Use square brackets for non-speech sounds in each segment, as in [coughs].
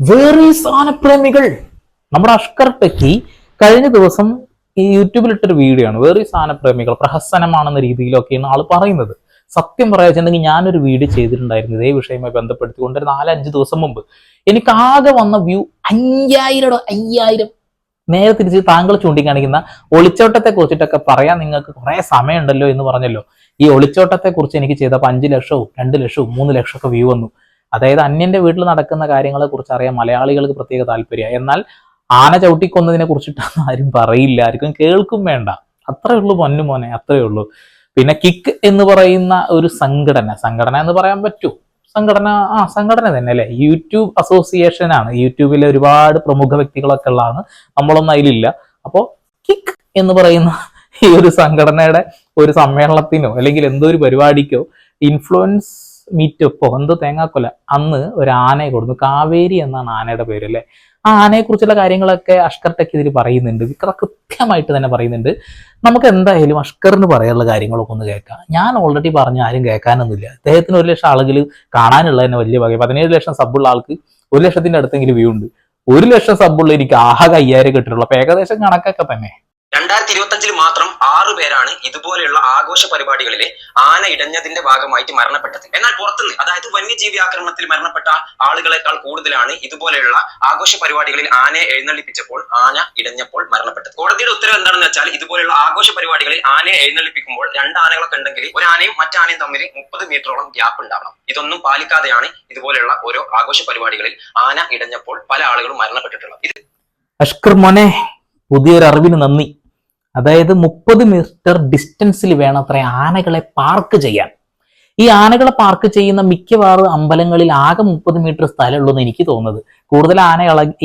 വേറെ സാധനപ്രേമികൾ. നമ്മുടെ അഷ്കർ ടെക്കി കഴിഞ്ഞ ദിവസം ഈ യൂട്യൂബിൽ ഇട്ടൊരു വീഡിയോ ആണ് വേറെ സാധനപ്രേമികൾ പ്രഹസനമാണെന്ന രീതിയിലൊക്കെയാണ് ആൾ പറയുന്നത്. സത്യം പറയാ വെച്ചിട്ടുണ്ടെങ്കിൽ ഞാനൊരു വീഡിയോ ചെയ്തിട്ടുണ്ടായിരുന്നു. ഇതേ വിഷയവുമായി ബന്ധപ്പെടുത്തിക്കൊണ്ട് ഒരു നാലഞ്ച് ദിവസം മുമ്പ്. എനിക്ക് ആകെ വന്ന വ്യൂ അയ്യായിരം അയ്യായിരം. നേരെ തിരിച്ച് താങ്കൾ ചൂണ്ടിക്കാണിക്കുന്ന ഒളിച്ചോട്ടത്തെ കുറിച്ചിട്ടൊക്കെ പറയാൻ നിങ്ങൾക്ക് കുറെ സമയമുണ്ടല്ലോ എന്ന് പറഞ്ഞല്ലോ. ഈ ഒളിച്ചോട്ടത്തെ കുറിച്ച് എനിക്ക് ചെയ്തപ്പോൾ അഞ്ച് ലക്ഷവും രണ്ട് ലക്ഷവും മൂന്ന് ലക്ഷമൊക്കെ വ്യൂ വന്നു. അതായത് അന്യന്റെ വീട്ടിൽ നടക്കുന്ന കാര്യങ്ങളെ കുറിച്ച് അറിയാൻ മലയാളികൾക്ക് പ്രത്യേക താല്പര്യം എന്നാൽ ആന ചവിട്ടിക്കൊന്നതിനെ കുറിച്ചിട്ടൊന്നും ആരും പറയില്ല. ആർക്കും കേൾക്കും വേണ്ട. അത്രേ ഉള്ളൂ പൊന്നു മോനെ അത്രേ ഉള്ളൂ. പിന്നെ കിക്ക് എന്ന് പറയുന്ന ഒരു സംഘടന സംഘടന എന്ന് പറയാൻ പറ്റൂ. സംഘടന ആ സംഘടന തന്നെ അല്ലേ? യൂട്യൂബ് അസോസിയേഷൻ ആണ്. യൂട്യൂബിലെ ഒരുപാട് പ്രമുഖ വ്യക്തികളൊക്കെ ഉള്ളതാണ്. നമ്മളൊന്നും അതിലില്ല. അപ്പോൾ കിക്ക് എന്ന് പറയുന്ന ഈ ഒരു സംഘടനയുടെ ഒരു സമ്മേളനത്തിനോ അല്ലെങ്കിൽ എന്തോ ഒരു പരിപാടിക്കോ ഇൻഫ്ലുവൻസ് മീറ്റപ്പോ എന്ത് തേങ്ങാക്കൊല. അന്ന് ഒരു ആനയെ കൊടുത്തു. കാവേരി എന്നാണ് ആനയുടെ പേര് അല്ലെ? ആ ആനയെ കുറിച്ചുള്ള കാര്യങ്ങളൊക്കെ അഷ്കർ ടെക്ക് ഇതിൽ പറയുന്നുണ്ട്. വിക്ര കൃത്യമായിട്ട് തന്നെ പറയുന്നുണ്ട്. നമുക്ക് എന്തായാലും അഷ്കറിന് പറയാനുള്ള കാര്യങ്ങളൊക്കെ ഒന്ന് കേൾക്കാം. ഞാൻ ഓൾറെഡി പറഞ്ഞ ആരും കേൾക്കാനൊന്നുമില്ല. അദ്ദേഹത്തിന് ഒരു ലക്ഷം ആളുകൾ കാണാനുള്ള തന്നെ വലിയ വകയും. പതിനേഴ് ലക്ഷം സബ്ബുള്ള ആൾക്ക് ഒരു ലക്ഷത്തിന്റെ അടുത്തെങ്കിലും വ്യൂ ഉണ്ട്. ഒരു ലക്ഷം സബ്ബുള്ള എനിക്ക് ആകെ അയ്യായിരം കിട്ടിയിട്ടുള്ളൂ അപ്പൊ ഏകദേശം കണക്കൊക്കെ തന്നെ. രണ്ടായിരത്തി ഇരുപത്തി അഞ്ചിൽ മാത്രം ആറു പേരാണ് ഇതുപോലെയുള്ള ആഘോഷ പരിപാടികളിൽ ആന ഇടഞ്ഞതിന്റെ ഭാഗമായിട്ട് മരണപ്പെട്ടത്. എന്നാൽ പുറത്തുനിന്ന് അതായത് വന്യജീവി ആക്രമണത്തിൽ മരണപ്പെട്ട ആളുകളെക്കാൾ കൂടുതലാണ് ഇതുപോലെയുള്ള ആഘോഷ പരിപാടികളിൽ ആനയെ എഴുന്നള്ളിപ്പിച്ചപ്പോൾ ആന ഇടഞ്ഞപ്പോൾ മരണപ്പെട്ടത്. കോടതിയുടെ ഉത്തരവ് എന്താണെന്ന് വെച്ചാൽ ഇതുപോലെയുള്ള ആഘോഷ പരിപാടികളിൽ ആനയെ എഴുന്നള്ളിപ്പിക്കുമ്പോൾ രണ്ട് ആനകളൊക്കെ ഉണ്ടെങ്കിൽ ഒരു ആനയും മറ്റാനയും തമ്മിൽ മുപ്പത് മീറ്ററോളം ഗ്യാപ്പ് ഉണ്ടാവണം. ഇതൊന്നും പാലിക്കാതെയാണ് ഇതുപോലെയുള്ള ഓരോ ആഘോഷ പരിപാടികളിൽ ആന ഇടഞ്ഞപ്പോൾ പല ആളുകളും മരണപ്പെട്ടിട്ടുള്ളത്. അഷ്കർ പുതിയൊരു അറിവിന് നന്ദി. അതായത് മുപ്പത് മീറ്റർ ഡിസ്റ്റൻസിൽ വേണം അത്ര ആനകളെ പാർക്ക് ചെയ്യാൻ. ഈ ആനകളെ പാർക്ക് ചെയ്യുന്ന മിക്കവാറും അമ്പലങ്ങളിൽ ആകെ മുപ്പത് മീറ്റർ സ്ഥലമുള്ളൂ എന്ന് എനിക്ക് തോന്നുന്നത്. കൂടുതൽ ആന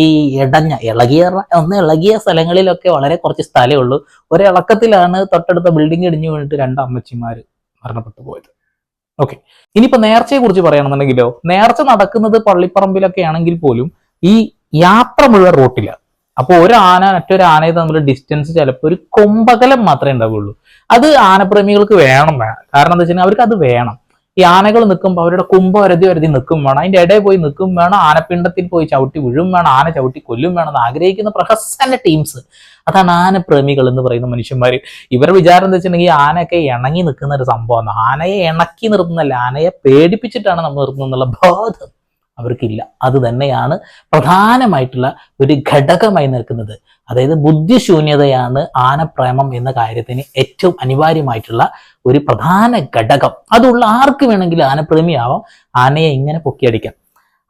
ഈ ഇടഞ്ഞ ഇളകിയ ഒന്ന് ഇളകിയ സ്ഥലങ്ങളിലൊക്കെ വളരെ കുറച്ച് സ്ഥലമേ ഉള്ളൂ. ഒരു ഇളക്കത്തിലാണ് തൊട്ടടുത്ത ബിൽഡിംഗ് ഇടിഞ്ഞു വീണിട്ട് രണ്ട് അമ്മച്ചിമാർ മരണപ്പെട്ടു പോയത്. ഓക്കെ ഇനിയിപ്പോ നേർച്ചയെ കുറിച്ച് പറയുകയാണെന്നുണ്ടെങ്കിലോ നേർച്ച നടക്കുന്നത് പള്ളിപ്പറമ്പിലൊക്കെ ആണെങ്കിൽ പോലും ഈ യാത്ര മുഴുവൻ റോട്ടിലാണ് അപ്പോൾ ഒരു ആന മറ്റൊരു ആനയെ തമ്മിൽ ഡിസ്റ്റൻസ് ചിലപ്പോൾ ഒരു കൊമ്പകലം മാത്രമേ ഉണ്ടാവുകയുള്ളൂ അത് ആനപ്രേമികൾക്ക് വേണം കാരണം എന്താ വെച്ചാൽ അവർക്ക് അത് വേണം. ഈ ആനകൾ നിൽക്കുമ്പോൾ അവരുടെ കുമ്പ വരതി വരതി നിൽക്കും വേണം. അതിന്റെ ഇടയിൽ പോയി നിൽക്കും വേണം. ആനപ്പിണ്ടത്തിൽ പോയി ചവിട്ടി വീഴും വേണം. ആന ചവിട്ടി കൊല്ലും വേണം എന്ന് ആഗ്രഹിക്കുന്ന പ്രഹസന ടീംസ് അതാണ് ആനപ്രേമികൾ എന്ന് പറയുന്ന മനുഷ്യന്മാർ ഇവരുടെ വിചാരം എന്താ വെച്ചിട്ടുണ്ടെങ്കിൽ ആനയൊക്കെ ഇണങ്ങി നിൽക്കുന്ന ഒരു സംഭവമാണ്. ആനയെ ഇണക്കി നിർത്തുന്നല്ല ആനയെ പേടിപ്പിച്ചിട്ടാണ് നമ്മൾ നിർത്തുന്നത് എന്നുള്ള ബോധം. അവർക്കില്ല. അത് തന്നെയാണ് പ്രധാനമായിട്ടുള്ള ഒരു ഘടകമായി നിൽക്കുന്നത്. അതായത് ബുദ്ധിശൂന്യതയാണ് ആനപ്രേമം എന്ന കാര്യത്തിന് ഏറ്റവും അനിവാര്യമായിട്ടുള്ള ഒരു പ്രധാന ഘടകം. അതുള്ള ആർക്ക് വേണമെങ്കിലും ആനപ്രേമിയാവാം. ആനയെ ഇങ്ങനെ പൊക്കിയടിക്കാം.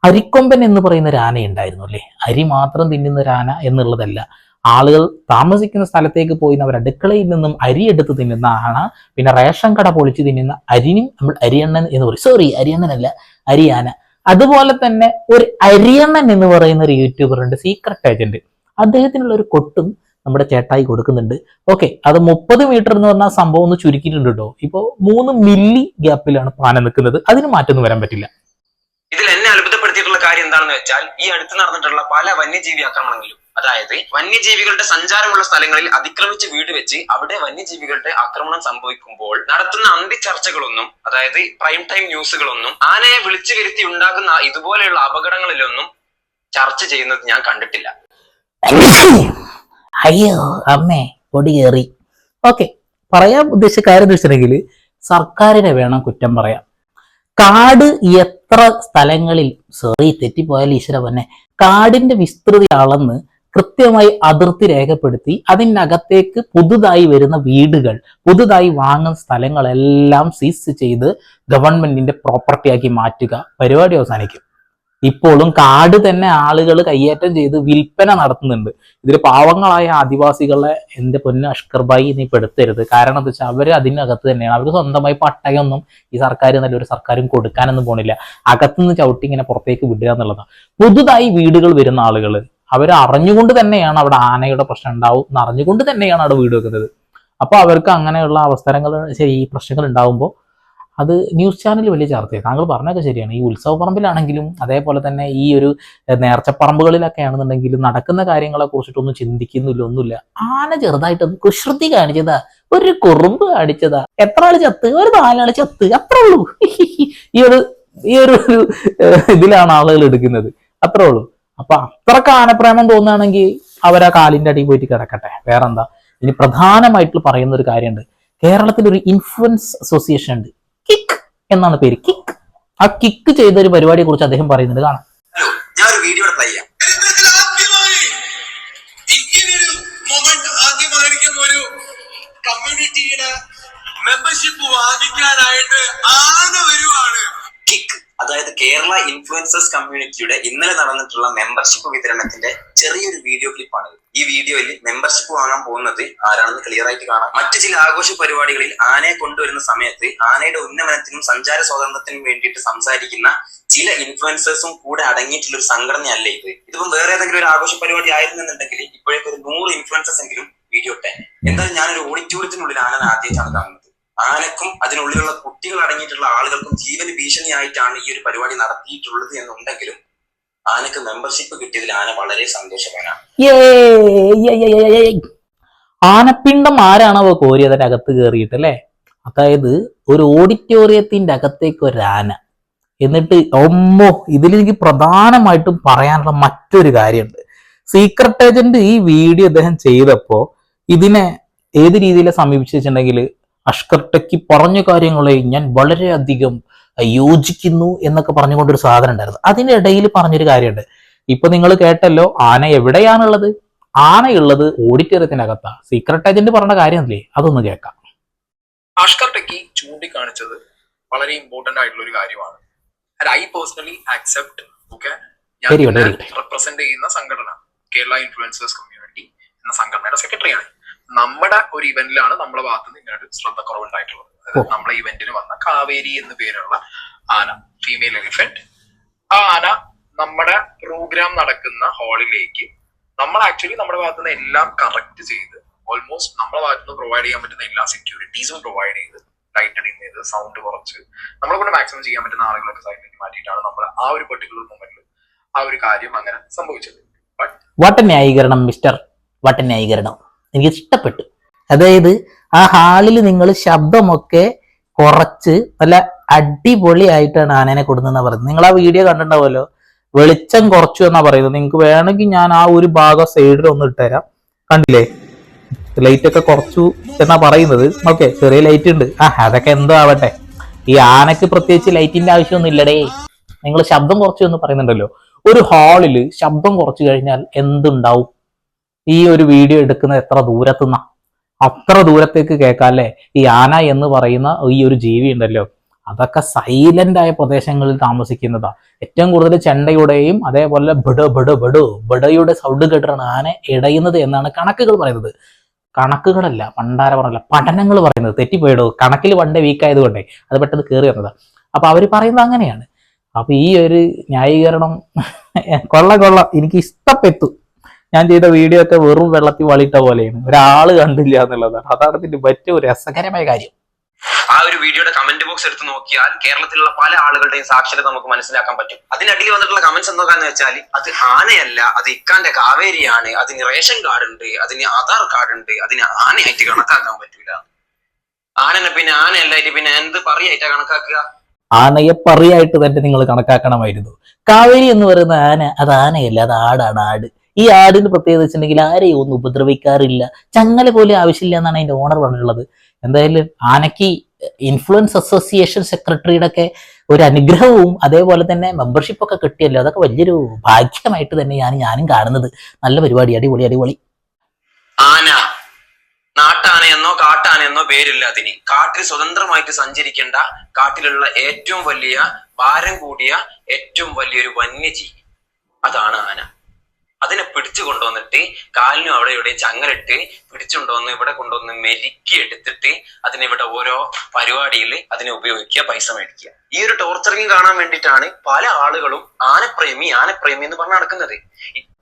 അരിക്കൊമ്പൻ എന്ന് പറയുന്ന ഒരു ആന ഉണ്ടായിരുന്നു അല്ലേ? അരി മാത്രം തിന്നുന്ന ഒരു ആന എന്നുള്ളതല്ല. ആളുകൾ താമസിക്കുന്ന സ്ഥലത്തേക്ക് പോയി അവർ അടുക്കളയിൽ നിന്നും അരി എടുത്ത് തിന്നുന്ന ആന പിന്നെ റേഷൻ കട പൊളിച്ച് തിന്നുന്ന അരിനും നമ്മൾ അരിയണ്ണൻ എന്ന് പറയും. സോറി അരിയണ്ണനല്ല അരിയാന. അതുപോലെ തന്നെ ഒരു അരിയണ്ണൻ എന്ന് പറയുന്ന ഒരു യൂട്യൂബർ ഉണ്ട് സീക്രട്ട് ഏജന്റ് അദ്ദേഹത്തിനുള്ള ഒരു കൊട്ടും നമ്മുടെ ചേട്ടായി കൊടുക്കുന്നുണ്ട്. ഓക്കെ അത് മുപ്പത് മീറ്റർ എന്ന് പറഞ്ഞ സംഭവം ഒന്ന് ചുരുക്കിയിട്ടുണ്ട് കേട്ടോ. ഇപ്പോ മൂന്ന് മില്ലി ഗ്യാപ്പിലാണ് പാന നിൽക്കുന്നത്. അതിന് മാറ്റൊന്നും വരാൻ പറ്റില്ല. ഇതിൽ എന്നെ അത്ഭുതപ്പെടുത്തിയിട്ടുള്ള കാര്യം എന്താണെന്ന് വെച്ചാൽ ഈ അടുത്ത് നടന്നിട്ടുള്ള പല വന്യജീവി ആക്രമണങ്ങളിലും അതായത് വന്യജീവികളുടെ സഞ്ചാരമുള്ള സ്ഥലങ്ങളിൽ അതിക്രമിച്ച് വീട് വെച്ച് അവിടെ വന്യജീവികളുടെ ആക്രമണം സംഭവിക്കുമ്പോൾ നടത്തുന്ന അന്തിച്ചർച്ചകളൊന്നും അതായത് പ്രൈം ടൈം ന്യൂസുകളൊന്നും ആനയെ വിളിച്ചു വരുത്തി ഉണ്ടാകുന്ന ഇതുപോലെയുള്ള അപകടങ്ങളിലൊന്നും ചർച്ച ചെയ്യുന്നത് ഞാൻ കണ്ടിട്ടില്ല. [coughs] അയ്യോ അമ്മേ കയറി ഓക്കെ പറയാൻ ഉദ്ദേശിച്ച കാര്യം എന്ന് വെച്ചിട്ടുണ്ടെങ്കിൽ സർക്കാരിനെ വേണം കുറ്റം പറയാം കാട് എത്ര സ്ഥലങ്ങളിൽ സോറി തെറ്റിപ്പോയാൽ ഈശ്വര തന്നെ കാടിന്റെ വിസ്തൃതി അളന്ന് കൃത്യമായി അതിർത്തി രേഖപ്പെടുത്തി അതിനകത്തേക്ക് പുതുതായി വരുന്ന വീടുകൾ പുതുതായി വാങ്ങുന്ന സ്ഥലങ്ങളെല്ലാം സീസ് ചെയ്ത് ഗവൺമെന്റിന്റെ പ്രോപ്പർട്ടിയാക്കി മാറ്റുക. പരിപാടി അവസാനിക്കും. ഇപ്പോഴും കാട് തന്നെ ആളുകൾ കയ്യേറ്റം ചെയ്ത് വിൽപ്പന നടത്തുന്നുണ്ട്. ഇതിൽ പാവങ്ങളായ ആദിവാസികളെ എന്റെ പൊന്ന് അഷ്കർബായി നീ പെടുത്തരുത്. കാരണം എന്താ വെച്ചാൽ അവർ അതിനകത്ത് തന്നെയാണ്. അവർ സ്വന്തമായി പട്ടയൊന്നും ഈ സർക്കാർ നല്ലൊരു സർക്കാരും കൊടുക്കാനൊന്നും പോണില്ല. അകത്തുനിന്ന് ചവിട്ടി ഇങ്ങനെ പുറത്തേക്ക് വിടുക എന്നുള്ളതാണ് പുതുതായി വീടുകൾ വരുന്ന ആളുകൾ അവർ അറിഞ്ഞുകൊണ്ട് തന്നെയാണ് അവിടെ ആനയുടെ പ്രശ്നം ഉണ്ടാവും. എന്ന് അറിഞ്ഞുകൊണ്ട് തന്നെയാണ് അവിടെ വീട് വെക്കുന്നത്. അപ്പോൾ അവർക്ക് അങ്ങനെയുള്ള അവസരങ്ങൾ ശരി ഈ പ്രശ്നങ്ങൾ ഉണ്ടാകുമ്പോൾ അത് ന്യൂസ് ചാനൽ വലിയ ചർച്ചയാണ് താങ്കൾ പറഞ്ഞൊക്കെ ശരിയാണ്. ഈ ഉത്സവ പറമ്പിലാണെങ്കിലും അതേപോലെ തന്നെ ഈ ഒരു നേർച്ചപ്പറമ്പുകളിലൊക്കെ ആണെന്നുണ്ടെങ്കിലും നടക്കുന്ന കാര്യങ്ങളെ കുറിച്ചിട്ടൊന്നും ചിന്തിക്കുന്നില്ല ഒന്നുമില്ല. ആന ചെറുതായിട്ട് കുശ്രുതി കാണിച്ചതാ. ഒരു കുറുമ്പ് കാണിച്ചതാ. എത്ര ആൾ ചത്ത്? ഒരു നാലാൾ ചത്ത്. അത്ര ഉള്ളൂ. [laughs] ഈ ഒരു ഈ ഒരു, ഇതിലാണ് ആളുകൾ എടുക്കുന്നത്. അത്രേ ഉള്ളൂ. അപ്പൊ അത്രയ്ക്ക് ആനപ്രേമം തോന്നുകയാണെങ്കിൽ അവരാ കാലിന്റെ അടിയിൽ പോയിട്ട് കിടക്കട്ടെ. വേറെന്താ? ഇനി പ്രധാനമായിട്ട് പറയുന്ന ഒരു കാര്യമുണ്ട്. കേരളത്തിൽ ഒരു ഇൻഫ്ലുവൻസ് അസോസിയേഷൻ ഉണ്ട്. കിക്ക് എന്നാണ് പേര്. കിക്ക് ആ കിക്ക് ചെയ്ത ഒരു പരിപാടിയെ കുറിച്ച് അദ്ദേഹം പറയുന്നുണ്ട്. കാണാം. ഹലോ ഞാൻ ഒരു വീഡിയോ ട്രൈ ചെയ്യാം കമ്മ്യൂണിറ്റിയുടെ മെമ്പർഷിപ്പ് വാങ്ങിക്കാനായിട്ട് ആന വരുവാ. അതായത് കേരള ഇൻഫ്ലുവൻസേഴ്സ് കമ്മ്യൂണിറ്റിയുടെ ഇന്നലെ നടന്നിട്ടുള്ള മെമ്പർഷിപ്പ് വിതരണത്തിന്റെ ചെറിയൊരു വീഡിയോ ക്ലിപ്പാണ് ഈ വീഡിയോയിൽ മെമ്പർഷിപ്പ് വാങ്ങാൻ പോകുന്നത് ആരാണെന്ന് ക്ലിയർ ആയിട്ട് കാണാം. മറ്റു ചില ആഘോഷ പരിപാടികളിൽ ആനയെ കൊണ്ടുവരുന്ന സമയത്ത് ആനയുടെ ഉന്നമനത്തിനും സഞ്ചാര സ്വാതന്ത്ര്യത്തിനും വേണ്ടിയിട്ട് സംസാരിക്കുന്ന ചില ഇൻഫ്ലുവൻസേഴ്സും കൂടെ അടങ്ങിയിട്ടുള്ള ഒരു സംഘടനയല്ല ഇത്. ഇതിപ്പം വേറെ ഏതെങ്കിലും ഒരു ആഘോഷ പരിപാടി ആയിരുന്നെന്നുണ്ടെങ്കിൽ ഇപ്പോഴേക്കൊരു നൂറ് ഇൻഫ്ലുവൻസേഴ്സ് എങ്കിലും വീഡിയോ ഇട്ടെ. എന്തായാലും ഞാനൊരു ഓഡിറ്റോറിയത്തിനുള്ളിൽ ആന ആദ്യമായിട്ടാണ് കാണുന്നത്. ആനക്കും അതിനുള്ളിലുള്ള കുട്ടികൾ അടങ്ങിയിട്ടുള്ള ആളുകൾക്കും ജീവന് ഭീഷണിയായിട്ടാണ് ഈ ഒരു പരിപാടി നടത്തിയിട്ടുള്ളത് എന്നുണ്ടെങ്കിലും ആനക്ക് മെമ്പർഷിപ്പ് കിട്ടിയതിൽ ആന വളരെ സന്തോഷവാനാണ്. ആനപ്പിണ്ടം ആരാണോ കോരിയതിന്റെ അകത്ത് കയറിയിട്ട് അല്ലേ? അതായത് ഒരു ഓഡിറ്റോറിയത്തിന്റെ അകത്തേക്ക് ഒരു ആന. എന്നിട്ട് ഒമ്മോ ഇതിലെനിക്ക് പ്രധാനമായിട്ടും പറയാനുള്ള മറ്റൊരു കാര്യമുണ്ട്. സീക്രട്ട് ഏജന്റ് ഈ വീഡിയോ അദ്ദേഹം ചെയ്തപ്പോ ഇതിനെ ഏത് രീതിയിൽ സമീപിച്ചിട്ടുണ്ടെങ്കിൽ അഷ്കർ ടെക്കി പറഞ്ഞ കാര്യങ്ങളെ ഞാൻ വളരെയധികം യോജിക്കുന്നു എന്നൊക്കെ പറഞ്ഞുകൊണ്ടൊരു സാധനം ഉണ്ടായിരുന്നു. അതിനിടയിൽ പറഞ്ഞൊരു കാര്യമുണ്ട്. ഇപ്പൊ നിങ്ങൾ കേട്ടല്ലോ ആന എവിടെയാണുള്ളത്? ആനയുള്ളത് ഓഡിറ്റോറിയത്തിനകത്താ. സീക്രട്ട് ഏജന്റ് പറഞ്ഞ കാര്യമല്ലേ? അതൊന്ന് കേൾക്കാം. അഷ്കർ ടെക്കി ചൂണ്ടിക്കാണിച്ചത് വളരെ ഇമ്പോർട്ടന്റ് ആയിട്ടുള്ള ഒരു കാര്യമാണ്. ഐ പേഴ്സണലി ആക്സെപ്റ്റ് ഓക്കെ ഞാൻ റെപ്രസെന്റ് ചെയ്യുന്ന സംഘടന കേരള ഇൻഫ്ലുവൻസേഴ്സ് കമ്മ്യൂണിറ്റി എന്ന സംഘടനയുടെ സെക്രട്ടറിയാണ് നമ്മുടെ ഒരു ഇവന്റിലാണ് നമ്മുടെ ഭാഗത്ത് നിന്ന് ഇങ്ങനെ ഒരു ശ്രദ്ധ കുറവുണ്ടായിട്ടുള്ളത് അതായത് നമ്മളെ ഇവന്റിന് വന്ന കാവേരി എന്ന് പേരുള്ള ആന ഫീമെയിൽ എലിഫന്റ് ആ ആന നമ്മുടെ പ്രോഗ്രാം നടക്കുന്ന ഹാളിലേക്ക് നമ്മൾ ആക്ച്വലി നമ്മുടെ ഭാഗത്ത് നിന്ന് എല്ലാം കറക്റ്റ് ചെയ്ത് ഓൾമോസ്റ്റ് നമ്മുടെ ഭാഗത്ത് നിന്ന് പ്രൊവൈഡ് ചെയ്യാൻ പറ്റുന്ന എല്ലാ സെക്യൂരിറ്റീസും പ്രൊവൈഡ് ചെയ്ത് ലൈറ്റ് അടിങ് ചെയ്ത് സൗണ്ട് കുറച്ച് നമ്മളെ കൊണ്ട് മാക്സിമം ചെയ്യാൻ പറ്റുന്ന ആളുകളൊക്കെ സൈഡിലേക്ക് മാറ്റിയിട്ടാണ് നമ്മൾ ആ ഒരു പെർട്ടിക്കുലർ മൊമെന്റിൽ ആ ഒരു കാര്യം അങ്ങനെ സംഭവിച്ചത്. വട്ട ന്യായീകരണം മിസ്റ്റർ വട്ട ന്യായീകരണം എനിക്ക് ഇഷ്ടപ്പെട്ടു അതായത് ആ ഹാളിൽ നിങ്ങൾ ശബ്ദമൊക്കെ കുറച്ച് നല്ല അടിപൊളിയായിട്ടാണ് ആനേനെ കൊടുക്കുന്ന പറയുന്നത്. നിങ്ങൾ ആ വീഡിയോ കണ്ടിട്ടുണ്ടാവുമല്ലോ? വെളിച്ചം കുറച്ചു എന്നാ പറയുന്നത്. നിങ്ങൾക്ക് വേണമെങ്കിൽ ഞാൻ ആ ഒരു ഭാഗം സൈഡിൽ ഒന്ന് ഇട്ടുതരാം. കണ്ടില്ലേ? ലൈറ്റ് ഒക്കെ കുറച്ചു എന്നാ പറയുന്നത്. ഓക്കെ ചെറിയ ലൈറ്റ് ഉണ്ട്. ആ അതൊക്കെ എന്തോ ആവട്ടെ. ഈ ആനക്ക് പ്രത്യേകിച്ച് ലൈറ്റിന്റെ ആവശ്യമൊന്നും ഇല്ലടേ. നിങ്ങൾ ശബ്ദം കുറച്ചു എന്ന് പറയുന്നുണ്ടല്ലോ. ഒരു ഹാളിൽ ശബ്ദം കുറച്ചു കഴിഞ്ഞാൽ എന്തുണ്ടാവും? ഈ ഒരു വീഡിയോ എടുക്കുന്ന എത്ര ദൂരത്തുനിന്നാ അത്ര ദൂരത്തേക്ക് കേൾക്കാല്ലേ ഈ ആന എന്ന് പറയുന്ന ഈ ഒരു ജീവി ഉണ്ടല്ലോ. അതൊക്കെ സൈലന്റ് ആയ പ്രദേശങ്ങളിൽ താമസിക്കുന്നതാ. ഏറ്റവും കൂടുതൽ ചെണ്ടയുടെയും അതേപോലെ ബഡ് ബഡ് ബഡ് ബഡയുടെ സൗണ്ട് കേട്ടിട്ടാണ് ആന ഇടയുന്നത് എന്നാണ് കണക്കുകൾ പറയുന്നത്. കണക്കുകളല്ല പണ്ടാര പറഞ്ഞല്ല പഠനങ്ങൾ പറയുന്നത്. തെറ്റിപ്പോയിടോ കണക്കിൽ പണ്ടേ വീക്ക് കൊണ്ടേ അത് പെട്ടെന്ന് കയറി വന്നതാ. അപ്പൊ അവർ പറയുന്നത് അങ്ങനെയാണ്. അപ്പൊ ഈ ഒരു ന്യായീകരണം കൊള്ള കൊള്ള. എനിക്ക് ഇഷ്ടപ്പെട്ടു. ഞാൻ ചെയ്ത വീഡിയോ ഒക്കെ വെറും വെള്ളത്തിൽ വളിട്ട പോലെയാണ്. ഒരാൾ കണ്ടില്ല എന്നുള്ളതാണ്. അതാണ് ഇതിന്റെ ഏറ്റവും രസകരമായ കാര്യം. ആ ഒരു വീഡിയോയുടെ കമന്റ് ബോക്സ് എടുത്ത് നോക്കിയാൽ കേരളത്തിലുള്ള പല ആളുകളുടെയും സാക്ഷരത നമുക്ക് മനസ്സിലാക്കാൻ പറ്റും. അതിനടിയിൽ വന്നിട്ടുള്ള കമന്റ്സ് എന്തൊക്കെയാന്ന് വെച്ചാൽ അത് ആനയല്ല അത് ഇക്കാന്റെ കാവേരിയാണ് അതിന് റേഷൻ കാർഡ് ഉണ്ട് അതിന് ആധാർ കാർഡ് ഉണ്ട് അതിന് ആനയായിട്ട് കണക്കാക്കാൻ പറ്റൂല. ആനനെ പിന്നെ ആനയല്ലായിട്ട് പിന്നെ എന്ത് പറയായിട്ടാ കണക്കാക്കുക? ആനയെ പറയായിട്ട് തന്നെ നിങ്ങൾ കണക്കാക്കണമായിരുന്നു. കാവേരി എന്ന് പറയുന്ന ആന അത് ആനയല്ല അത് ആടാണ് ആട്. ഈ ആടിന് പ്രത്യേകത വെച്ചിട്ടുണ്ടെങ്കിൽ ആരെയും ഒന്നും ഉപദ്രവിക്കാറില്ല. ചങ്ങല പോലെ ആവശ്യമില്ല എന്നാണ് അതിന്റെ ഓണർ പറഞ്ഞിട്ടുള്ളത്. എന്തായാലും ആനയ്ക്ക് ഇൻഫ്ലുവൻസ് അസോസിയേഷൻ സെക്രട്ടറിയുടെ ഒക്കെ ഒരു അനുഗ്രഹവും അതേപോലെ തന്നെ മെമ്പർഷിപ്പ് ഒക്കെ കിട്ടിയല്ലോ. അതൊക്കെ വലിയൊരു ഭാഗ്യമായിട്ട് തന്നെയാണ് ഞാനും കാണുന്നത്. നല്ല പരിപാടി. അടിപൊളി അടിപൊളി. ആന. നാട്ടാനയെന്നോ കാട്ടാനയെന്നോ പേരില്ല അതിന്. കാട്ടിൽ സ്വതന്ത്രമായിട്ട് സഞ്ചരിക്കേണ്ട കാട്ടിലുള്ള ഏറ്റവും വലിയ ഭാരം കൂടിയ ഏറ്റവും വലിയൊരു വന്യജീവി. അതാണ് ആന. അതിനെ പിടിച്ചു കൊണ്ടുവന്നിട്ട് കാലിനും അവിടെ ഇവിടെ ചങ്ങലിട്ട് പിടിച്ചുകൊണ്ടുവന്ന് ഇവിടെ കൊണ്ടുവന്ന് മെരുക്കി എടുത്തിട്ട് അതിനിവിടെ ഓരോ പരിപാടിയിൽ അതിനെ ഉപയോഗിക്കുക പൈസ മേടിക്കുക. ഈ ഒരു ടോർച്ചറിങ് കാണാൻ വേണ്ടിയിട്ടാണ് പല ആളുകളും ആനപ്രേമി ആനപ്രേമി എന്ന് പറഞ്ഞ നടക്കുന്നത്.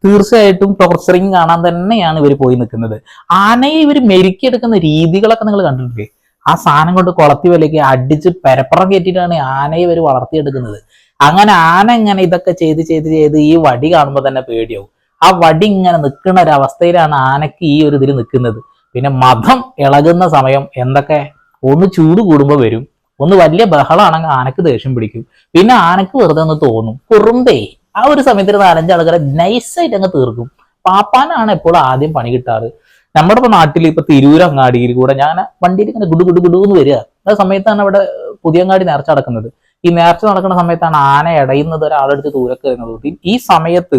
തീർച്ചയായിട്ടും ടോർച്ചറിങ് കാണാൻ തന്നെയാണ് ഇവർ പോയി നിൽക്കുന്നത്. ആനയെ ഇവർ മെരുക്കിയെടുക്കുന്ന രീതികളൊക്കെ നിങ്ങൾ കണ്ടിട്ടില്ലേ? ആ സാധനം കൊണ്ട് കുളത്തി വിലയ്ക്ക് അടിച്ച് പെരപ്പുറം കയറ്റിയിട്ടാണ് ആനയെ ഇവർ വളർത്തിയെടുക്കുന്നത്. അങ്ങനെ ആന ഇങ്ങനെ ഇതൊക്കെ ചെയ്ത് ചെയ്ത് ചെയ്ത് ഈ വടി കാണുമ്പോൾ തന്നെ പേടിയാവും. ആ വടി ഇങ്ങനെ നിൽക്കുന്ന ഒരു അവസ്ഥയിലാണ് ആനയ്ക്ക് ഈ ഒരു ഇതിൽ നിൽക്കുന്നത് പിന്നെ മതം ഇളകുന്ന സമയം എന്തൊക്കെ? ഒന്ന് ചൂട് കൂടുമ്പോൾ വരും. ഒന്ന് വലിയ ബഹളമാണെങ്കിൽ ആനക്ക് ദേഷ്യം പിടിക്കും. പിന്നെ ആനക്ക് വെറുതെ ഒന്ന് തോന്നും. കുറുമ്പേ ആ ഒരു സമയത്ത് നാലഞ്ച് ആൾക്കാരെ നൈസായിട്ട് അങ്ങ് തീർക്കും. പാപ്പാനാണ് എപ്പോഴും ആദ്യം പണി കിട്ടാറ്. നമ്മുടെ ഇപ്പൊ നാട്ടിൽ ഇപ്പൊ തിരൂരങ്ങാടിയിൽ കൂടെ ഞാൻ വണ്ടിയിൽ ഇങ്ങനെ ഗുഡു ഗുഡു ഗുഡു എന്ന് വരിക. ആ സമയത്താണ് അവിടെ പുതിയങ്ങാടി നേർച്ച നടക്കുന്നത്. ഈ നേർച്ച നടക്കുന്ന സമയത്താണ് ആന ഇടയുന്നത് ഒരാളെടുത്ത് ദൂരക്ക് വരുന്നത് ഈ സമയത്ത്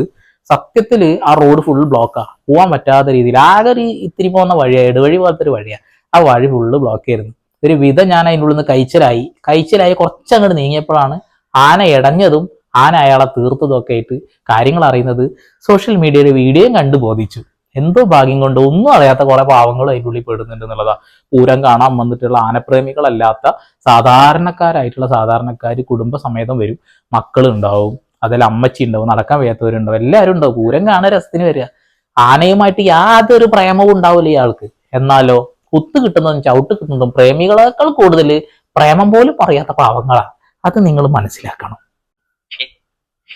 സത്യത്തിൽ ആ റോഡ് ഫുൾ ബ്ലോക്കാ പോകാൻ പറ്റാത്ത രീതിയിൽ. ആകെ ഒരു ഇത്തിരി പോകുന്ന വഴിയാണ് ഇടവഴി പോലത്തെ ഒരു വഴിയാണ് ആ വഴി ഫുള്ള് ബ്ലോക്ക് ആയിരുന്നു. ഒരു വിധം ഞാൻ അതിന്റെ ഉള്ളിൽ നിന്ന് കഴിച്ചിലായി കഴിച്ചിലായി കുറച്ചങ്ങോട്ട് നീങ്ങിയപ്പോഴാണ് ആന ഇടഞ്ഞതും ആന അയാളെ തീർത്തതും ഒക്കെ ആയിട്ട് കാര്യങ്ങൾ അറിയുന്നത് സോഷ്യൽ മീഡിയയിൽ വീഡിയോയും കണ്ടു ബോധിച്ചു. എന്തോ ഭാഗ്യം കൊണ്ട് ഒന്നും അറിയാത്ത കുറെ പാവങ്ങൾ അതിന്റെ ഉള്ളിൽ പെടുന്നുണ്ട് എന്നുള്ളതാ. പൂരം കാണാൻ വന്നിട്ടുള്ള ആനപ്രേമികളല്ലാത്ത സാധാരണക്കാരായിട്ടുള്ള സാധാരണക്കാർ കുടുംബസമേതം വരും. മക്കൾ ഉണ്ടാവും അതിൽ അമ്മച്ചി ഉണ്ടാവും നടക്കാൻ വയ്യാത്തവരുണ്ടാവും എല്ലാവരും ഉണ്ടാവും പൂരം കാണാൻ രസത്തിന് വരിക. ആനയുമായിട്ട് യാതൊരു പ്രേമവും ഉണ്ടാവില്ല ഇയാൾക്ക്. എന്നാലോ കുത്തു കിട്ടുന്നതും ചവിട്ട് കിട്ടുന്നതും പ്രേമികളേക്കാൾ കൂടുതൽ പ്രേമം പോലും പറയാത്ത പാവങ്ങളാ. അത് നിങ്ങൾ മനസ്സിലാക്കണം.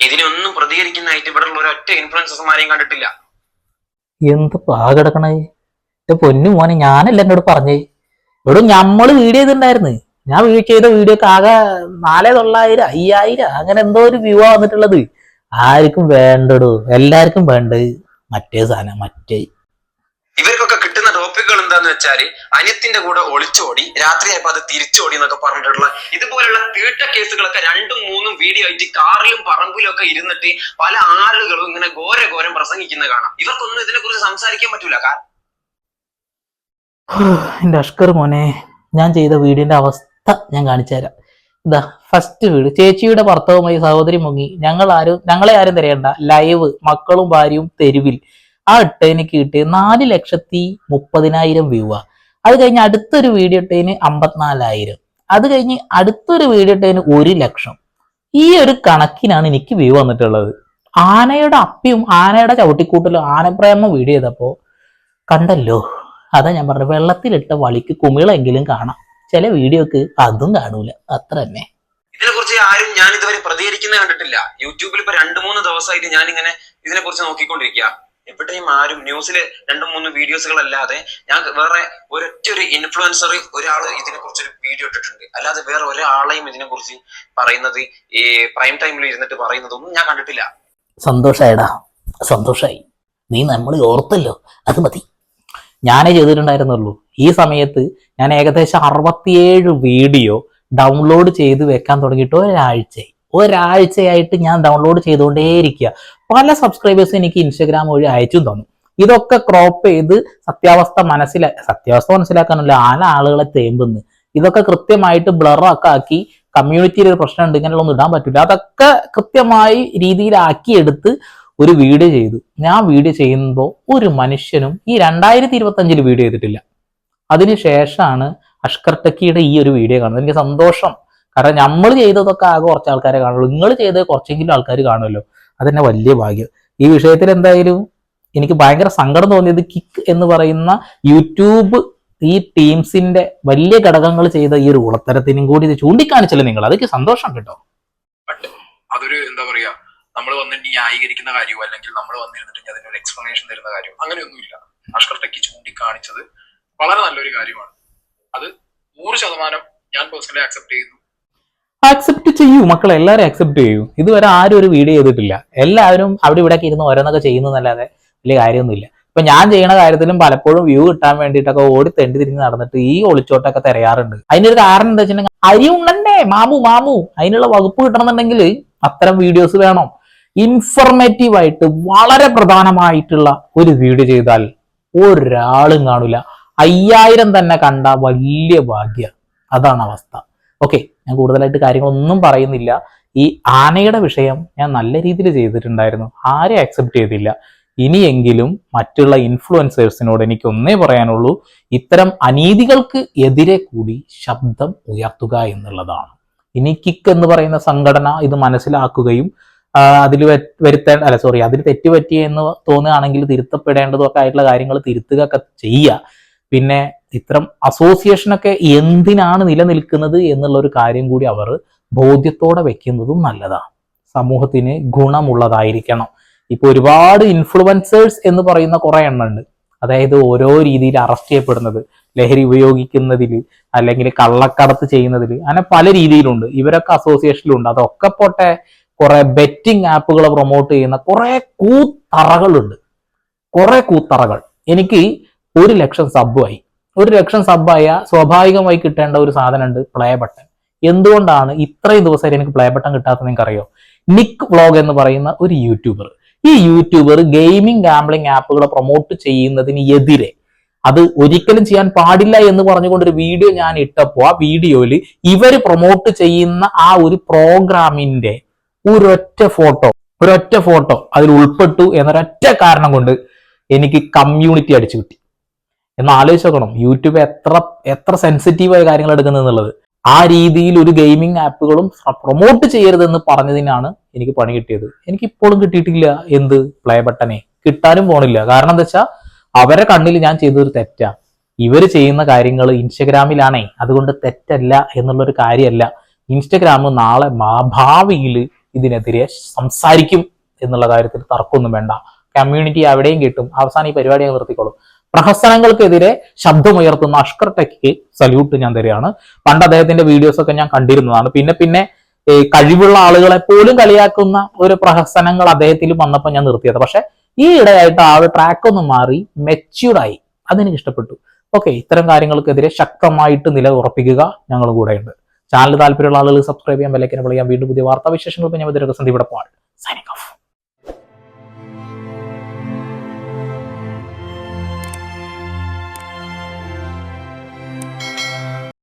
ഇതിനൊന്നും പ്രതികരിക്കുന്നതായിട്ട് ഇവിടെ ഉള്ള ഒരൊറ്റ ഇൻഫ്ലുവൻസർമാരെയും കണ്ടിട്ടില്ല. എന്ത് പാകിടക്കണേ എന്റെ പൊന്നു മോനെ ഞാനല്ല എന്നോട് പറഞ്ഞേ. ഇവിടെ നമ്മൾ വീഡിയോ ചെയ്തിട്ടുണ്ടായിരുന്നു. ഞാൻ വീഡിയോ ചെയ്ത വീഡിയോക്ക് ആകെ നാലേ തൊള്ളായിരം അയ്യായിരം അങ്ങനെ എന്തോ ഒരു വ്യൂ ആ വന്നിട്ടുള്ളത്. ആർക്കും വേണ്ടടു. എല്ലാവർക്കും വേണ്ട. മറ്റേ സാധനം മറ്റേ. ഇവർക്കൊക്കെ കിട്ടുന്ന ടോപ്പിക്കുകൾ എന്താന്ന് വെച്ചാൽ അനിയത്തിന്റെ കൂടെ ഒളിച്ചോടി രാത്രിയായപ്പോ അത് തിരിച്ചോടി എന്നൊക്കെ പറഞ്ഞിട്ടുള്ള ഇതുപോലുള്ള തീട്ട കേസുകളൊക്കെ രണ്ടും മൂന്നും വീഡിയോ ആയിട്ട് കാറിലും പറമ്പിലും ഒക്കെ ഇരുന്നിട്ട് പല ആളുകളും ഇങ്ങനെ ഘോര ഘോരം പ്രസംഗിക്കുന്നത് കാണാം. ഇവർക്കൊന്നും ഇതിനെ കുറിച്ച് സംസാരിക്കാൻ പറ്റൂല. കാരണം എന്റെ അഷ്കർ മോനെ ഞാൻ ചെയ്ത വീടിന്റെ അവസ്ഥ ഞാൻ കാണിച്ചു തരാം ഇതാ ഫസ്റ്റ് വീട്. ചേച്ചിയുടെ ഭർത്താവുമായി സഹോദരി മുങ്ങി. ഞങ്ങൾ ആരും ഞങ്ങളെ ആരും തിരയണ്ട. ലൈവ് മക്കളും ഭാര്യയും തെരുവിൽ. ആ ഇട്ടതിന് കിട്ടിയ നാല് ലക്ഷത്തി മുപ്പതിനായിരം വ്യൂ അത് കഴിഞ്ഞ് അടുത്തൊരു വീഡിയോ ഇട്ടതിന് അമ്പത്തിനാലായിരം. അത് കഴിഞ്ഞ് അടുത്തൊരു വീഡിയോ ഇട്ടതിന് ഒരു ലക്ഷം. ഈ ഒരു കണക്കിനാണ് എനിക്ക് വ്യൂ വന്നിട്ടുള്ളത്. ആനയുടെ അപ്പിയും ആനയുടെ ചവിട്ടിക്കൂട്ടലും ആനപ്രേമം വീഡിയോ ചെയ്തപ്പോ കണ്ടല്ലോ. അതാ ഞാൻ പറഞ്ഞത്. വെള്ളത്തിലിട്ട വളിക്ക് കുമിളെങ്കിലും കാണാം. ചില വീഡിയോക്ക് അതും കാണൂല. അത്ര തന്നെ. ഇതിനെ കുറിച്ച് ആരും ഞാൻ ഇതുവരെ പ്രതികരിക്കുന്നത് കണ്ടിട്ടില്ല. യൂട്യൂബിൽ ഇപ്പൊ രണ്ടു മൂന്ന് ദിവസമായിട്ട് ഞാൻ ഇങ്ങനെ ഇതിനെ കുറിച്ച് നോക്കിക്കൊണ്ടിരിക്കുക എവിടെയും ആരും ന്യൂസിൽ രണ്ടു മൂന്ന് വീഡിയോസുകൾ അല്ലാതെ ഞാൻ വേറെ ഒരൊറ്റ ഒരു ഇൻഫ്ലുവൻസർ ഒരാൾ ഇതിനെ കുറിച്ച് ഒരു വീഡിയോ ഇട്ടിട്ടുണ്ട്. അല്ലാതെ വേറെ ഒരാളെയും ഇതിനെ കുറിച്ച് പറയുന്നത് ഈ പ്രൈം ടൈമിൽ ഇരുന്നിട്ട് പറയുന്നതൊന്നും ഞാൻ കണ്ടിട്ടില്ല. സന്തോഷായടാ. സന്തോഷായി. നീ നമ്മൾ ഓർത്തല്ലോ. അത് മതി. ഞാനേ ചെയ്തിട്ടുണ്ടായിരുന്നുള്ളൂ. ഈ സമയത്ത് ഞാൻ ഏകദേശം അറുപത്തിയേഴ് വീഡിയോ ഡൗൺലോഡ് ചെയ്ത് വെക്കാൻ തുടങ്ങിയിട്ട് ഒരാഴ്ചയായി. ഒരാഴ്ചയായിട്ട് ഞാൻ ഡൗൺലോഡ് ചെയ്തുകൊണ്ടേയിരിക്കുക. പല സബ്സ്ക്രൈബേഴ്സും എനിക്ക് ഇൻസ്റ്റഗ്രാം വഴി അയച്ചു തന്നു. ഇതൊക്കെ ക്രോപ്പ് ചെയ്ത് സത്യാവസ്ഥ മനസ്സിലാ സത്യാവസ്ഥ മനസ്സിലാക്കാനല്ല ആന ആളുകളെ തേമ്പുന്നു. ഇതൊക്കെ കൃത്യമായിട്ട് ബ്ലറൊക്കെ ആക്കി കമ്മ്യൂണിറ്റിയിൽ ഒരു പ്രശ്നമുണ്ട് ഇങ്ങനെയുള്ളൊന്നും ഇടാൻ പറ്റില്ല അതൊക്കെ കൃത്യമായി രീതിയിലാക്കി എടുത്ത് ഒരു വീഡിയോ ചെയ്തു. ഞാൻ വീഡിയോ ചെയ്യുമ്പോൾ ഒരു മനുഷ്യനും ഈ രണ്ടായിരത്തി ഇരുപത്തി വീഡിയോ ചെയ്തിട്ടില്ല. അതിനുശേഷമാണ് അഷ്കർ ടക്കിയുടെ ഈ ഒരു വീഡിയോ കാണുന്നത്. എനിക്ക് സന്തോഷം. കാരണം നമ്മൾ ചെയ്തതൊക്കെ ആകെ കുറച്ച് ആൾക്കാരെ കാണുള്ളൂ. നിങ്ങൾ ചെയ്തത് കുറച്ചെങ്കിലും ആൾക്കാർ കാണുമല്ലോ. അതെന്നെ വലിയ ഭാഗ്യം. ഈ വിഷയത്തിൽ എന്തായാലും എനിക്ക് ഭയങ്കര സങ്കടം തോന്നിയത് കിക്ക് എന്ന് പറയുന്ന യൂട്യൂബ് ഈ ടീംസിന്റെ വലിയ ഘടകങ്ങൾ ചെയ്ത ഈ ഒരു ഉളത്തരത്തിനും കൂടി ഇത് ചൂണ്ടിക്കാണിച്ചല്ലോ നിങ്ങൾ? അതൊക്കെ സന്തോഷം കേട്ടോ. അതൊരു എന്താ പറയാ നമ്മൾ വന്നിട്ട് ന്യായീകരിക്കുന്ന കാര്യമോ അല്ലെങ്കിൽ നമ്മൾ വന്നിരുന്നിട്ട് അതിനൊരു എക്സ്പ്ലനേഷൻ തരുന്ന കാര്യമോ അങ്ങനെയൊന്നുമില്ല. അഷ്കർ ടെക്കി ചൂണ്ടിക്കാണിച്ചത് വളരെ നല്ലൊരു കാര്യമാണ്. അത് നൂറ് ശതമാനം ഞാൻ പേഴ്സണലി അക്സെപ്റ്റ് ചെയ്യുന്നു. ആക്സെപ്റ്റ് ചെയ്യൂ മക്കളെ. എല്ലാവരും ആക്സെപ്റ്റ് ചെയ്യൂ. ഇതുവരെ ആരും ഒരു വീഡിയോ ചെയ്തിട്ടില്ല. എല്ലാവരും അവിടെ ഇവിടെ ഇരുന്ന് ഓരോന്നൊക്കെ ചെയ്യുന്നതല്ലാതെ വലിയ കാര്യമൊന്നുമില്ല. ഇപ്പൊ ഞാൻ ചെയ്യുന്ന കാര്യത്തിലും പലപ്പോഴും വ്യൂ കിട്ടാൻ വേണ്ടിയിട്ടൊക്കെ ഓടി തെണ്ടി തിരിഞ്ഞ് നടന്നിട്ട് ഈ ഒളിച്ചോട്ടൊക്കെ തിരയാറുണ്ട്. അതിനൊരു കാരണം എന്താ വെച്ചിട്ടുണ്ടെങ്കിൽ അരി ഉണ്ടണ്ടേ മാമു മാമു. അതിനുള്ള വകുപ്പ് കിട്ടണമെന്നുണ്ടെങ്കിൽ അത്തരം വീഡിയോസ് വേണം. ഇൻഫർമേറ്റീവ് ആയിട്ട് വളരെ പ്രധാനമായിട്ടുള്ള ഒരു വീഡിയോ ചെയ്താൽ ഒരാളും കാണൂല. അയ്യായിരം തന്നെ കണ്ട വലിയ ഭാഗ്യ. അതാണ് അവസ്ഥ. ഓക്കെ ഞാൻ കൂടുതലായിട്ട് കാര്യങ്ങളൊന്നും പറയുന്നില്ല. ഈ ആനയുടെ വിഷയം ഞാൻ നല്ല രീതിയിൽ ചെയ്തിട്ടുണ്ടായിരുന്നു. ആരെ അക്സെപ്റ്റ് ചെയ്തില്ല. ഇനിയെങ്കിലും മറ്റുള്ള ഇൻഫ്ലുവൻസേഴ്സിനോട് എനിക്ക് ഒന്നേ പറയാനുള്ളൂ ഇത്തരം അനീതികൾക്ക് എതിരെ കൂടി ശബ്ദം ഉയർത്തുക എന്നുള്ളതാണ്. ഇനി കിക്ക് എന്ന് പറയുന്ന സംഘടന ഇത് മനസ്സിലാക്കുകയും അതിൽ വരുത്തേണ്ട അല്ല സോറി അതിൽ തെറ്റുപറ്റി എന്ന് തോന്നുകയാണെങ്കിൽ തിരുത്തപ്പെടേണ്ടതൊക്കെ ആയിട്ടുള്ള കാര്യങ്ങൾ തിരുത്തുക ഒക്കെ ചെയ്യുക. പിന്നെ ഇത്തരം അസോസിയേഷനൊക്കെ എന്തിനാണ് നിലനിൽക്കുന്നത് എന്നുള്ള ഒരു കാര്യം കൂടി അവർ ബോധ്യത്തോടെ വെക്കുന്നതും നല്ലതാണ്. സമൂഹത്തിന് ഗുണമുള്ളതായിരിക്കണം. ഇപ്പോൾ ഒരുപാട് ഇൻഫ്ലുവൻസേഴ്സ് എന്ന് പറയുന്ന കുറെ എണ്ണം ഉണ്ട്. അതായത് ഓരോ രീതിയിൽ അറസ്റ്റ് ചെയ്യപ്പെടുന്നത് ലഹരി ഉപയോഗിക്കുന്നതിൽ അല്ലെങ്കിൽ കള്ളക്കടത്ത് ചെയ്യുന്നതിൽ അങ്ങനെ പല രീതിയിലുണ്ട്. ഇവരൊക്കെ അസോസിയേഷനിലുണ്ട് അതൊക്കെ പോട്ടെ കുറെ ബെറ്റിംഗ് ആപ്പുകൾ പ്രൊമോട്ട് ചെയ്യുന്ന കുറെ കൂത്തറകളുണ്ട്. കുറെ കൂത്തറകൾ. എനിക്ക് ഒരു ലക്ഷം സബ്ബായി ഒരു ലക്ഷം സബ്ബായ സ്വാഭാവികമായി കിട്ടേണ്ട ഒരു സാധനമുണ്ട് പ്ലേ ബട്ടൺ എന്തുകൊണ്ടാണ് ഇത്രയും ദിവസമായിട്ട് എനിക്ക് പ്ലേ ബട്ടൺ കിട്ടാത്തത് നിങ്ങൾക്കറിയോ? നിക്ക് വ്ളോഗ് എന്ന് പറയുന്ന ഒരു യൂട്യൂബർ. ഈ യൂട്യൂബർ ഗെയിമിംഗ് ഗാംബ്ലിംഗ് ആപ്പുകളെ പ്രൊമോട്ട് ചെയ്യുന്നതിന് എതിരെ. അത് ഒരിക്കലും ചെയ്യാൻ പാടില്ല എന്ന് പറഞ്ഞുകൊണ്ട് ഒരു വീഡിയോ ഞാൻ ഇട്ടപ്പോൾ ആ വീഡിയോയിൽ ഇവർ പ്രൊമോട്ട് ചെയ്യുന്ന ആ ഒരു പ്രോഗ്രാമിന്റെ ഒരൊറ്റ ഫോട്ടോ ഒരൊറ്റ ഫോട്ടോ അതിൽ ഉൾപ്പെട്ടു എന്നൊരൊറ്റ കാരണം കൊണ്ട് എനിക്ക് കമ്മ്യൂണിറ്റി അടിച്ചു കിട്ടി. എന്ന് ആലോചിച്ച് നോക്കണം. യൂട്യൂബ് എത്ര എത്ര സെൻസിറ്റീവായ കാര്യങ്ങൾ എടുക്കുന്നത് എന്നുള്ളത്. ആ രീതിയിൽ ഒരു ഗെയിമിംഗ് ആപ്പുകളും പ്രൊമോട്ട് ചെയ്യരുതെന്ന് പറഞ്ഞതിനാണ് എനിക്ക് പണി കിട്ടിയത്. എനിക്ക് ഇപ്പോഴും കിട്ടിയിട്ടില്ല. എന്ത്? പ്ലേ ബട്ടനെ കിട്ടാനും പോണില്ല. കാരണം എന്താ വെച്ചാൽ അവരെ കണ്ണിൽ ഞാൻ ചെയ്തൊരു തെറ്റാ. ഇവർ ചെയ്യുന്ന കാര്യങ്ങൾ ഇൻസ്റ്റഗ്രാമിലാണേ. അതുകൊണ്ട് തെറ്റല്ല എന്നുള്ളൊരു കാര്യമല്ല ഇൻസ്റ്റഗ്രാം നാളെ ഭാവിയിൽ ഇതിനെതിരെ സംസാരിക്കും എന്നുള്ള കാര്യത്തിൽ തർക്കമൊന്നും വേണ്ട. കമ്മ്യൂണിറ്റി അവിടെയും കിട്ടും. അവസാനം ഈ പരിപാടി അങ്ങ് നിർത്തിക്കോളും. പ്രഹസനങ്ങൾക്കെതിരെ ശബ്ദമുയർത്തുന്ന അഷ്കർ ടെക്കിക്ക് സല്യൂട്ട് ഞാൻ തരികയാണ്. പണ്ട് അദ്ദേഹത്തിന്റെ വീഡിയോസ് ഒക്കെ ഞാൻ കണ്ടിരുന്നതാണ്. പിന്നെ പിന്നെ കഴിവുള്ള ആളുകളെ പോലും കളിയാക്കുന്ന ഒരു പ്രഹസനങ്ങൾ അദ്ദേഹത്തിൽ വന്നപ്പോൾ ഞാൻ നിർത്തിയത്. പക്ഷെ ഈ ഇടയായിട്ട് ആ ഒരു ട്രാക്ക് ഒന്ന് മാറി മെച്യൂർഡായി അതെനിക്ക് ഇഷ്ടപ്പെട്ടു. ഓക്കെ ഇത്തരം കാര്യങ്ങൾക്കെതിരെ ശക്തമായിട്ട് നില ഉറപ്പിക്കുക ഞങ്ങൾ കൂടെയുണ്ട്. ചാനൽ താല്പര്യമുള്ള ആളുകൾ സബ്സ്ക്രൈബ് ചെയ്യാൻ വിലക്കിനെ വിളിക്കാം വീണ്ടും പുതിയ വാർത്താ വിശേഷങ്ങൾ ഞാൻ ഇവിടെ പോകാം